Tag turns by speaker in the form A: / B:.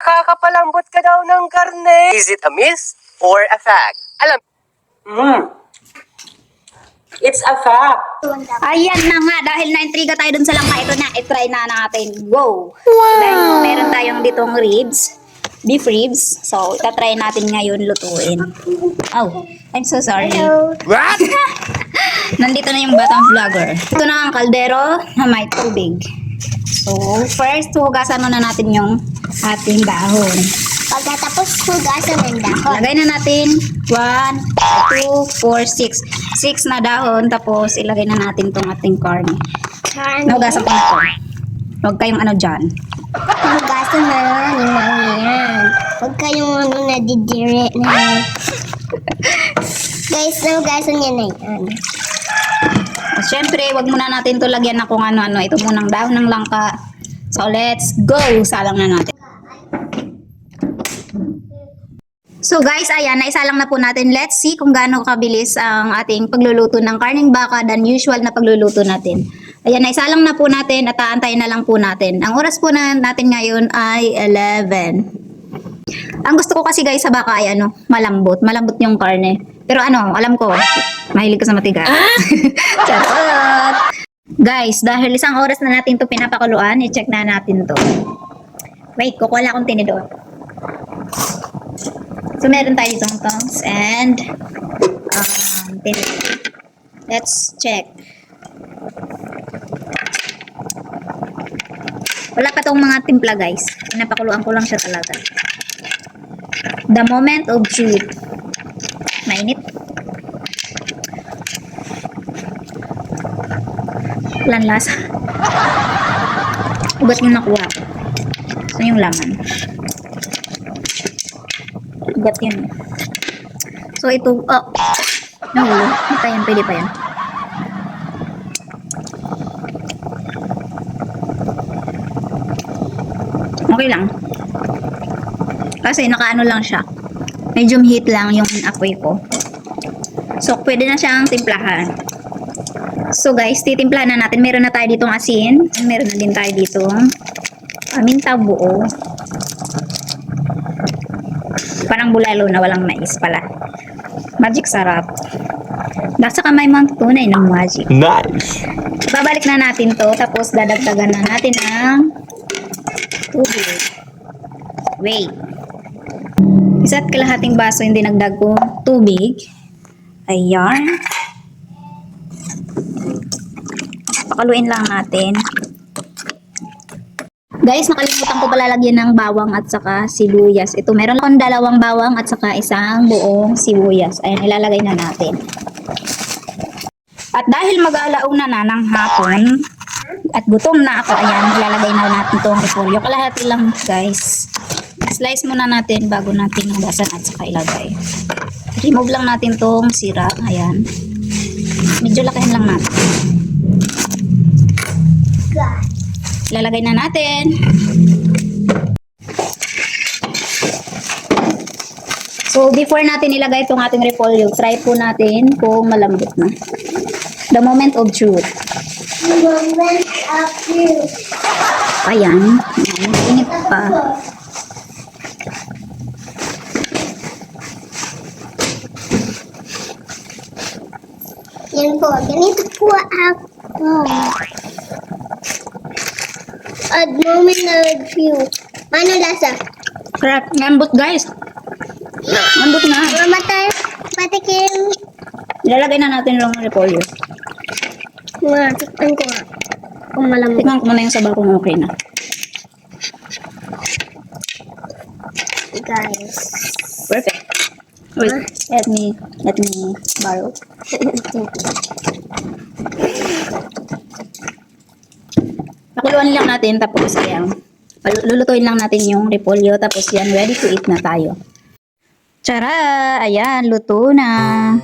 A: Kakapalambot ka daw ng karne. Is it a myth or a fact? Alam,
B: Mm. It's a fact.
C: Ayan na nga, dahil na-intriga tayo dun sa langka, ito na, itry na natin. Go! Dahil meron tayong ditong ribs, beef ribs. So, itatry natin ngayon lutuin. Oh, I'm so sorry.
A: what?
C: Nandito na yung batang vlogger. Ito na ang kaldero na may tubig. So, first, hugasan muna natin yung ating dahon.
D: Pagkatapos hugasan ng dahon.
C: Lagay na natin 1, 2, 4, 6. 6 na dahon, tapos ilagay na natin tong ating karne.
D: Karne.
C: Nahugasan ko na to. Huwag kayong ano dyan.
D: Hugasan na lang yung mga yan. Huwag kayong ano nadidire na. Guys, nahugasan niya na yan.
C: At syempre, wag muna natin to lagyan na kung ano-ano. Ito munang dahon ng langka. So, let's go! Salang na natin. So guys, ayan, naisalang na po natin. Let's see kung gaano kabilis ang ating pagluluto ng karning baka than usual na pagluluto natin. Ayan, naisalang na po natin at aantayin na lang po natin. Ang oras po na natin ngayon ay 11. Ang gusto ko kasi guys sa baka ay ano, malambot. Malambot yung karne. Pero ano, alam ko, mahilig ka sa matigas. Charot! Guys, dahil isang oras na natin to pinapakuluan, i-check na natin to. Wait, kukuha akong tinidor. So, meron tayo ditong tongs and um, tinidor. Let's check. Wala pa tong mga timpla guys. Pinapakuluan ko lang siya talaga. The moment of truth. Mainit. Walang lasa. Ugat yung nakuha ko. So, yung laman. Ugat yun. So, ito, oh. Nahulo. Ito yan, pwede pa yan. Okay lang. Kasi nakaano lang siya. Medium heat lang yung apoy ko. So, pwede na siyang timplahan. So guys, titimplahan na natin. Meron na tayo ditong asin. Meron na din tayo ditong paminta buo. Parang bulalo na walang mais pala. Magic sarap. Nasa kamay mo ang tunay ng magic.
A: Nice.
C: Babalik na natin to. Tapos dadagdagan na natin ng tubig. Wait. Isa't kalahating baso yung dinagdag ko tubig. Ayan. Pakaluin lang natin. Guys, nakalimutan ko pala lagyan ng bawang at saka sibuyas. Ito, meron akong dalawang bawang at saka isang buong sibuyas. Ayan, ilalagay na natin. At dahil mag-aalaw na na ng hapon, at gutom na ako, ayan, ilalagay na natin itong repolyo. Kalahati lang, guys. Slice muna natin bago natin hugasan at saka ilagay. Remove lang natin tong sira. Ayan. Medyo lakihan lang natin. Ilalagay na natin. So, before natin ilagay itong ating repolyo, try po natin kung malambot na. The moment of truth.
D: Moment of.
C: Ayan. Ayan, Init pa.
D: Yan po, ganito po ako. At moment of you. Ano lasa?
C: Crap. Lambot, guys. Lambot na.
D: Mamatay, patikim.
C: Ilalagay na natin yung repolyo.
D: Nga, tikman ko nga. Kung malamig.
C: Tingnan ko muna yung sabaw kung okay na.
D: Guys.
C: Perfect. Wait, let me, let me borrow. Pakuluan lang natin tapos ayan. Lulutuin lang natin yung repolyo tapos yan ready to eat na tayo. Tara! Ayan, luto na.